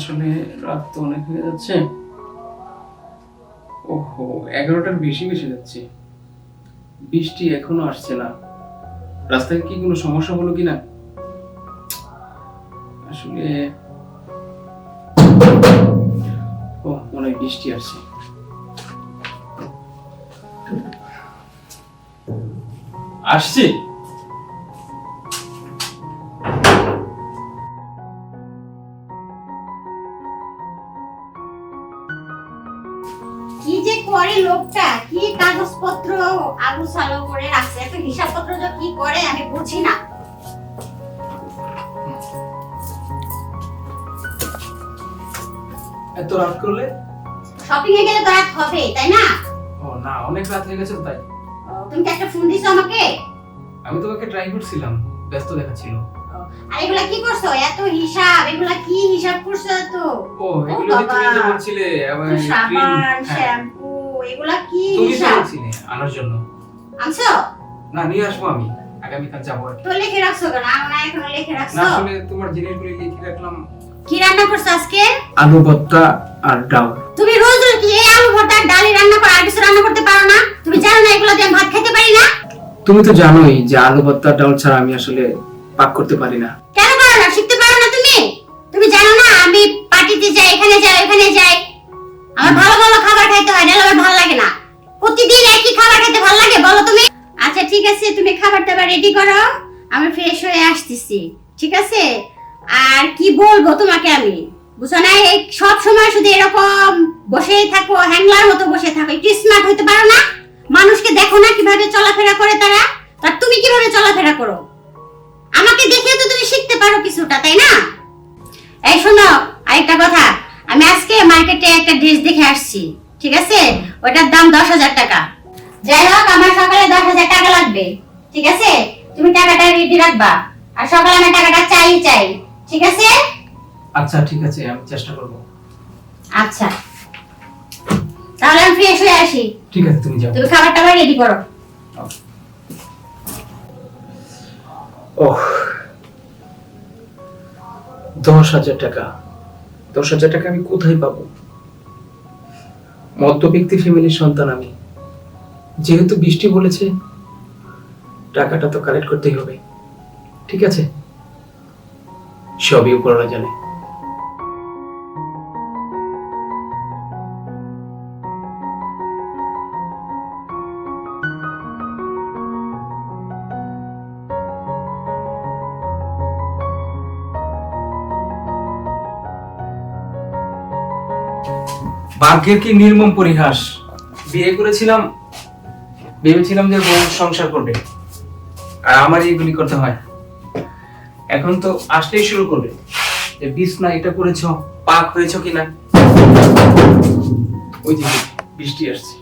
আসলে রাত তো অনেক হয়ে যাচ্ছে। ওহো, এগারোটার বেশি বেশি যাচ্ছে। বৃষ্টি এখনও আসছে না। রাস্তায় কি কোনো সমস্যা হলো কিনা? আসলে ও, মনে হয় বৃষ্টি আসছে। আসছে? বুঝি না। এত রাত করলে? শপিং এ গেলে তো রাত হবে তাই না? ও না অনেক রাত হয়ে গেছে তাই। তুমি কি একটা ফোন দিছো আমাকে? আমি তোমাকে ট্রাই করছিলাম ব্যস্ত দেখাচ্ছিল আর এগুলা কি করছ? এত হিসাব এগুলা কি হিসাব করছ তো ও এগুলো তুমি বলছিলে সাবান হ্যাঁ, শ্যাম্পু এগুলা কি তুমি বলছিলে আনার জন্য। আনছো? না নিয়ে আসব আমি। আগামীকাল যাব তো লিখে রাখছো কেন? আমরা এখনও লিখে না রাখছো? আসলে তোমার জিনিসগুলি লিখে রাখলাম। কি রান্না করছ আজকে? আলু ভর্তা আর ডাল। তুমি রোজ রোজ কি এই আলু ভর্তা রান্না করো? আর কিছু রান্না করতে পারো না? তুমি জানো না এগুলো দিয়ে ভাত খেতে পারি না? তুমি তো জানোই যে আলু ভর্তা ডাল ছাড়া আমি আসলে পাক করতে পারি না। কেন পারো না? শিখতে পারো না তুমি? তুমি জানো না আমি পার্টিতে যাই এখানে যাই ওখানে যাই। আমার ভালো ভালো খাবার খাইতে হয় নাহলে আমার ভালো লাগে না। প্রতিদিন একই খাবার খেতে ভালো লাগে? বলো খাবার টাবার রেডি করো। আমি ফ্রেশ হয়ে আসতেছি, ঠিক আছে? আর কি বলব তোমাকে আমি? বুঝো না এই সব সময় শুধু এরকম বসেই থাকো হ্যাংলার মতো বসে থাকো। একটু স্মার্ট হইতে পারো না? মানুষকে দেখো না কীভাবে চলাফেরা করে তারা? তুমি কীভাবে চলাফেরা করো? আমাকে দেখে তো তুমি শিখতে পারো কিছুটা, তাই না? এই শোনো, আরেকটা কথা। আমি আজকে মার্কেটে একটা ড্রেস দেখে আসছি, ঠিক আছে? ওটার দাম দশ হাজার টাকা। যাই হোক, আমার সকালে দশ হাজার টাকা লাগবে। ঠিক আছে? তুমি টাকাটা রেডি রাখবা। আর সকালে আমার টাকাটা চাই চাই। ঠিক আছে? আচ্ছা ঠিক আছে আমি চেষ্টা করব। আচ্ছা। তাহলে আমি ফ্রেশ হয়ে আসি। ঠিক আছে তুমি যাও। তুমি খাবার টাবার রেডি করো। ওহ। দশ হাজার টাকা। দশ হাজার টাকা আমি কোথায় পাবো? মধ্যবিত্তি ফ্যামিলির সন্তান আমি। যেহেতু বৃষ্টি বলেছে টাকাটা তো কালেক্ট করতেই হবে। ঠিক আছে? সবই উপরওয়ালা জানে। ভাগ্যের কি নির্মম পরিহাস? বিয়ে করেছিলাম, ভেবেছিলাম যে বউ সংসার করবে। আর আমার এইগুলি করতে হয়। এখন তো আসতেই শুরু করবে। যে বিছনা এটা করেছ, পাক হয়েছ কিনা? ওই দিকে বৃষ্টি আসছে।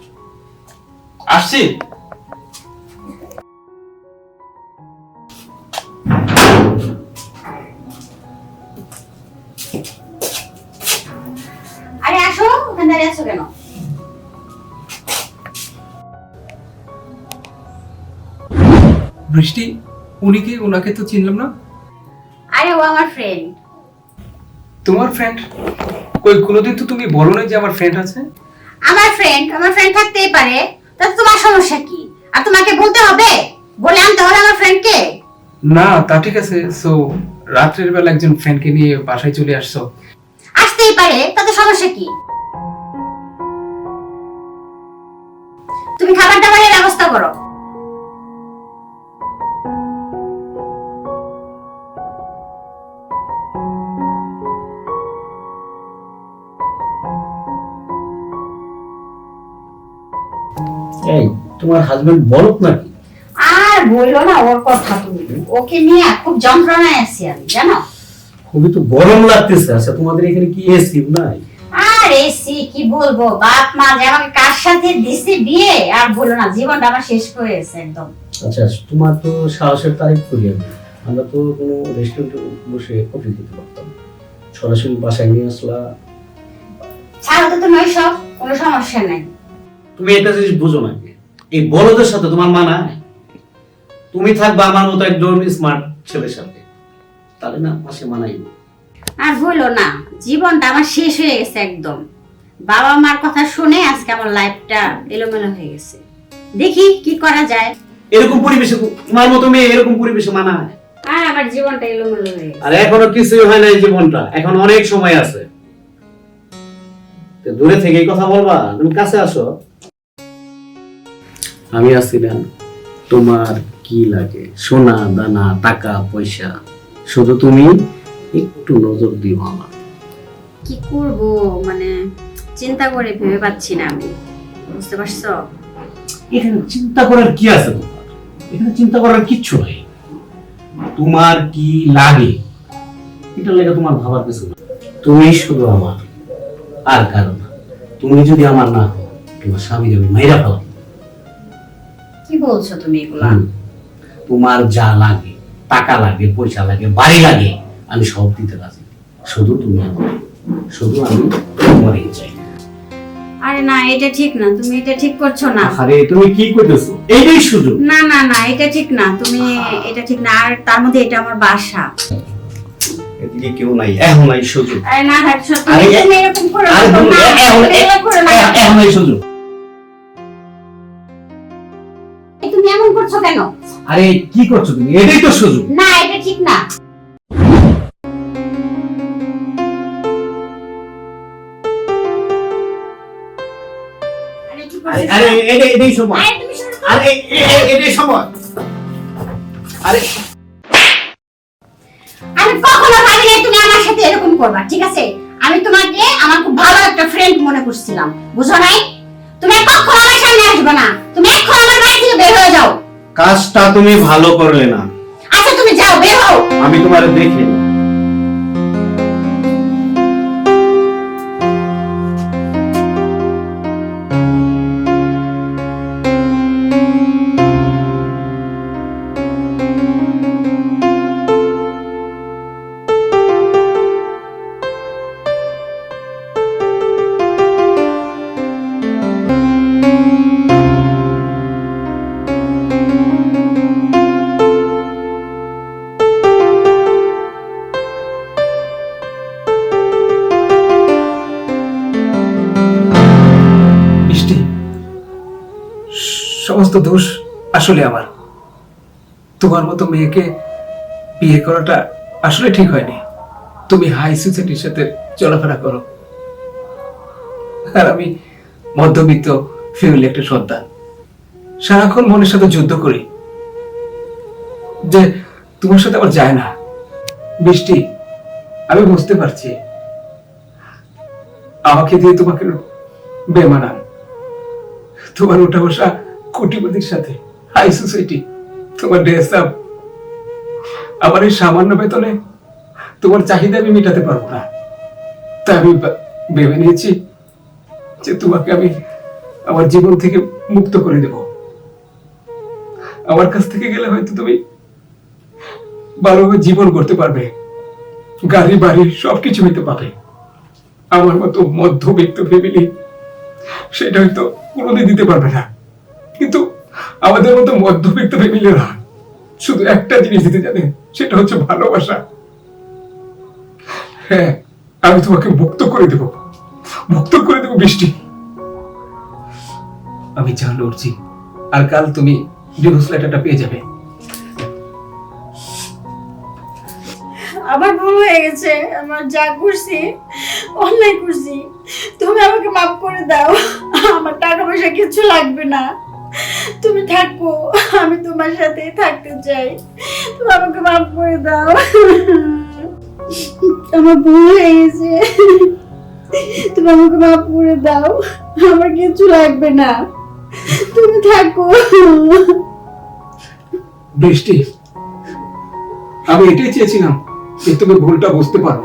আসছি? আরে আসো ওখানে দাঁড়িয়ে আছো কেন? বৃষ্টি উনি কি ওনাকে তো চিনলাম না? আরে ও আমার ফ্রেন্ড তোমার ফ্রেন্ড কই কোনোদিন তো তুমি বলো না যে আমার ফ্রেন্ড আছে? আমার ফ্রেন্ড আমার ফ্রেন্ড থাকতেই পারে। তাতে তোমার সমস্যা কি? আর তোমাকে বলতে হবে? বলে আনতে হবে আমার ফ্রেন্ডকে না তা ঠিক আছে। সো রাত্রের বেলা একজন ফ্রেন্ডকে নিয়ে বাসায় চলে আসছো। আসতেই পারে তাতে সমস্যা কি? তুমি খাবার দাবারের ব্যবস্থা করো। এই তোমার হাজবেন্ড বলত নাকি? আর বলল না ওর কথা তুমি। ওকে নিয়ে খুব যন্ত্রণায় আছি আমি জানো? খুবই তো গরম লাগতেছে। আচ্ছা তোমাদের এখানে কি এসি নাই? আর এসি কি বলব? বাপ মা যে আমাকে কার সাথে দিছে বিয়ে? আর বলো না জীবনটা আমার শেষ হয়ে গেছে একদম। আচ্ছা তোমার তো সাহসের তারিফ করি আমি আমরা তো কোনো রেস্টুরেন্টে বসে কফি খেতে পারতাম। সরাসরি বাসায় নিয়ে আসলা। ছাড়ো তো তুমি সব কোনো সমস্যা নাই। তুমি একটা জিনিস বুঝো নাকি এই বড়দের সাথে তোমার মানায় তুমি থাকবা আমার মতো একজন স্মার্ট ছেলের সাথে। তাহলে না পাশে মানাই আর বলল না জীবনটা আমার শেষ হয়ে গেছে একদম। বাবা মার কথা শুনে আজকে আমার লাইফটা এলোমেলো হয়ে গেছে। দেখি কি করা যায়। এরকম পরিবেশে তোমার মতো মেয়ে এরকম পরিবেশে মানা হয় আর আমার জীবনটা এলোমেলো হয়ে গেছে। আর এখনও কিছুই হয় না জীবনটা এখন অনেক সময় আছে। তো দূরে থেকে কথা বলবা তুমি কাছে আসো। আমি আছি না তোমার কি লাগে? সোনা দানা টাকা পয়সা শুধু তুমি একটু নজর দিও আমার। কি করব? মানে চিন্তা করে ভেবে পাচ্ছি না আমি। বুঝতে পারছ? এখানে চিন্তা করার কি আছে তোমার? এখানে চিন্তা করার কিচ্ছু নাই। তোমার কি লাগে? এটা লাগে তোমার ভাবার কিছু না তুমি শুধু আমার আর কারণ তুমি যদি আমার না হও তোমার স্বামী আমি মাইরা ফেলাম কি বলছো তুমি এগুলা? তোমার যা লাগে টাকা লাগে পয়সা লাগে বাড়ি লাগে আমি সব দিতে রাজি। শুধু তুমি শুধু আমি তোমারই চাই। আরে না এটা ঠিক না তুমি এটা ঠিক করছ না। আরে তুমি কি করতেছো এইটাই সুযোগ না না না এটা ঠিক না তুমি এটা ঠিক না আর তার মধ্যে এটা আমার বাসা। এদিকে কেউ নাই এখন নাই সুযোগ আরে না আরে তুমি এরকম করো না, এখন এখন এই সুযোগ করছ কেন? আরে কি করছ তুমি? এটাই তো সুযোগ। না এটা ঠিক না। আরে এটাই সময়। আরে এটাই সময়। আরে আমি কখনো ভাবিনি তুমি আমার সাথে এরকম করবা ঠিক আছে? আমি তোমাকে আমার খুব ভালো একটা ফ্রেন্ড মনে করছিলাম বুঝো নাই? তুমি কখনো আমার সামনে আসবে না। তুমি এখন আমার বাড়ি থেকে বের হয়ে যাও। কাজটা তুমি ভালো করলে না। আচ্ছা তুমি যাও বের হও। আমি তোমার দেখি সমস্ত দোষ আসলে আমার। তোমার মতো মেয়েকে বিয়ে করাটা আসলে ঠিক হয়নি। তুমি হাই সোসাইটির সাথে চলাফেরা করো। আর আমি মধ্যবিত্ত ফ্যামিলি একটা সন্তান। সারাক্ষণ মনের সাথে যুদ্ধ করি। যে তোমার সাথে আমার যায় না। বৃষ্টি আমি বুঝতে পারছি। আমাকে দিয়ে তোমাকে বেমানান। তোমার উঠা বসা কোটিপতির সাথে হাই সোসাইটি তোমার ড্রেস আপ আমার এই সামান্য বেতনে তোমার চাহিদা আমি মেটাতে পারব না। তাই আমি ভেবে নিয়েছি যে তোমাকে আমি আমার জীবন থেকে মুক্ত করে দেব। আমার কাছ থেকে গেলে হয়তো তুমি ভালোভাবে জীবন করতে পারবে। গাড়ি, বাড়ি, সবকিছু হইতে পাবে। আমার মতো মধ্যবিত্ত ফ্যামিলি সেটা হয়তো কোনোদিন দিতে পারবে না। কিন্তু আমাদের মতো মধ্যবিত্ত ফ্যামিলিরা শুধু একটা জিনিস দিতে জানে সেটা হচ্ছে ভালোবাসা। হ্যাঁ আমি তোমাকে মুক্ত করে দেব। মুক্ত করে দেব বৃষ্টি। আমি যা লড়ছি আর কাল তুমি ডিভোর্স লেটারটা পেয়ে যাবে। আমার ভুল হয়ে গেছে আমার যা করছি অন্যায় করছি। তুমি আমাকে মাফ করে দাও আমার টাকা পয়সা কিছু লাগবে না। তুমি থাকো, আমি তোমার সাথেই থাকতে চাই। তুমি আমাকে মাফ করে দাও। আমার ভুল হয়ে গেছে। তুমি আমাকে মাফ করে দাও। আমার কিছু লাগবে না। তুমি থাকো। বৃষ্টি, আমি এটাই চেয়েছিলাম যে তুমি ভুলটা বুঝতে পারো।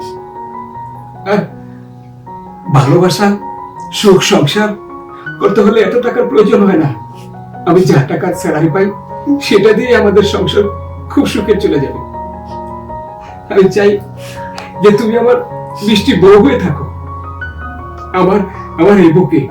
হ্যাঁ ভালোবাসা সুখ সংসার করতে হলে এত টাকার প্রয়োজন হয় না। আমি যা টাকা স্যালারি পাই, সেটা দিয়ে আমাদের সংসার খুব সুখে চলে যাবে। আমি চাই যে তুমি আমার বৃষ্টি বউ হয়ে থাকো। আমার আমার এই বুকে